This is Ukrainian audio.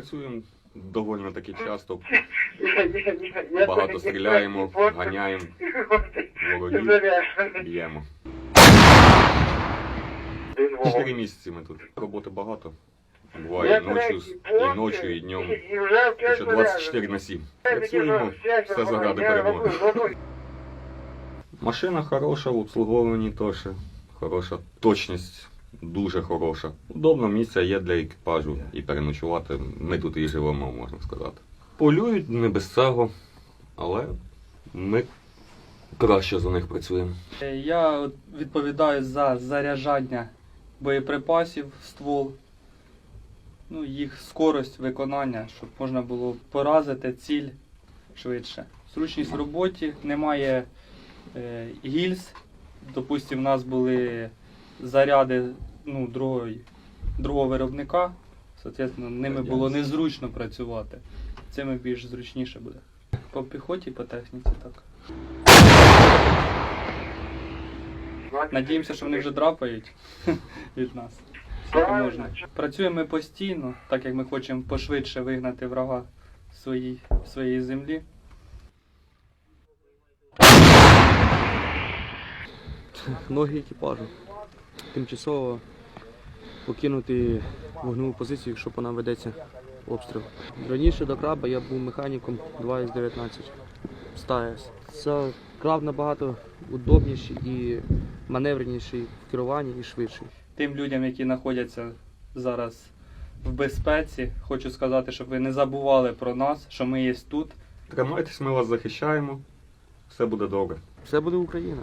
Працюємо доволі таки часто, багато стріляємо, ганяємо, ворогів б'ємо. Чотири місяці ми тут. Роботи багато. Буває ночі, і ночі, і днем. Що 24 на 7. Працюємо, все заради перемоги. Машина хороша, в обслуговуванні теж хороша. Точність дуже хороша. Удобно місце є для екіпажу і переночувати. Ми тут і живемо, можна сказати. Полюють не без цього, але ми краще за них працюємо. Е, Я відповідаю за заряджання боєприпасів ствол, ну, їх скорость виконання, щоб можна було поразити ціль швидше. Зручність в роботі, немає е, гільз. Допустимо, в нас були заряди ну, другої, другого виробника. Соответственно, ними було незручно працювати. Цими більш зручніше буде. По піхоті, по техніці так. Надіємося, що вони вже драпають від нас. Скільки можна. Працюємо ми постійно, так як ми хочемо пошвидше вигнати врага з своїй, своєї землі. ноги екіпажу. Тимчасово покинути вогневу позицію, якщо по нам ведеться обстріл. Раніше до краба я був механіком 2 із 19 Стаєс. Це краб набагато удобніший і маневреніший в керуванні і швидший. Тим людям, які знаходяться зараз в безпеці, хочу сказати, щоб ви не забували про нас, що ми є тут. Тримайтесь, ми вас захищаємо. Все буде добре. Все буде Україна.